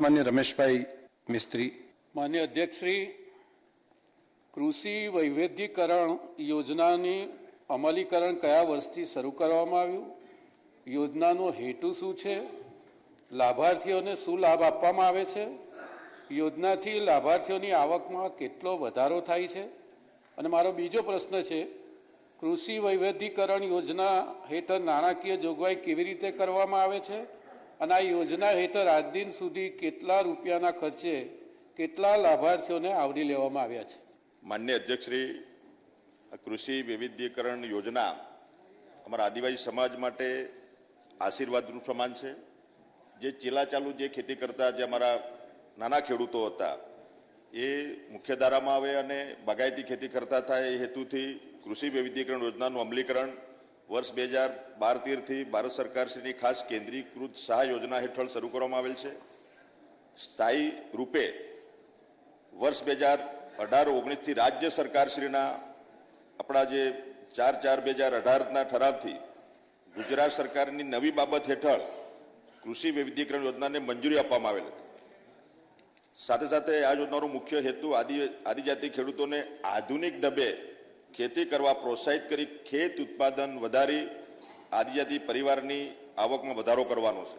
માન્ય રમેશભાઈ મિસ્ત્રી. માન્ય અધ્યક્ષશ્રી, કૃષિ વૈવિધ્યકરણ યોજનાની અમલીકરણ કયા વર્ષથી શરૂ કરવામાં આવ્યું? યોજનાનો હેતુ શું છે? લાભાર્થીઓને શું લાભ આપવામાં આવે છે? યોજનાથી લાભાર્થીઓની આવકમાં કેટલો વધારો થાય છે? અને મારો બીજો પ્રશ્ન છે, કૃષિ વૈવિધ્યકરણ યોજના હેઠળ નાણાકીય જોગવાઈ કેવી રીતે કરવામાં આવે છે? અને આ યોજના હેઠળ આજ દિન સુધી કેટલા રૂપિયાના ખર્ચે કેટલા લાભાર્થીઓને આવરી લેવામાં આવ્યા છે? માન્ય અધ્યક્ષશ્રી કૃષિ વૈવિધ્યકરણ યોજના અમારા આદિવાસી સમાજ માટે આશીર્વાદરૂપ સમાન છે. જે ચીલાચાલુ જે ખેતી કરતા, જે અમારા નાના ખેડૂતો હતા, એ મુખ્ય ધારામાં આવે અને બાગાયતી ખેતી કરતા થાય એ હેતુથી કૃષિ વૈવિધ્યકરણ યોજનાનું અમલીકરણ વર્ષ બે હજાર બાર તેરથી ભારત સરકારશ્રીની ખાસ કેન્દ્રીકૃત સહાય યોજના હેઠળ શરૂ કરવામાં આવેલ છે. સ્થાયી રૂપે વર્ષ બે હજાર અઢાર ઓગણીસથી રાજ્ય સરકારશ્રીના આપણા જે ચાર ચાર બે હજાર અઢારના ઠરાવથી ગુજરાત સરકારની નવી બાબત હેઠળ કૃષિ વૈવિધ્યકરણ યોજનાને મંજૂરી આપવામાં આવેલ હતી. સાથે સાથે આ યોજનાનો મુખ્ય હેતુ આદિ આદિજાતિ ખેડૂતોને આધુનિક ઢબે ખેતી કરવા પ્રોત્સાહિત કરી ખેત ઉત્પાદન વધારી આદિજાતિ પરિવારની આવકમાં વધારો કરવાનો છે.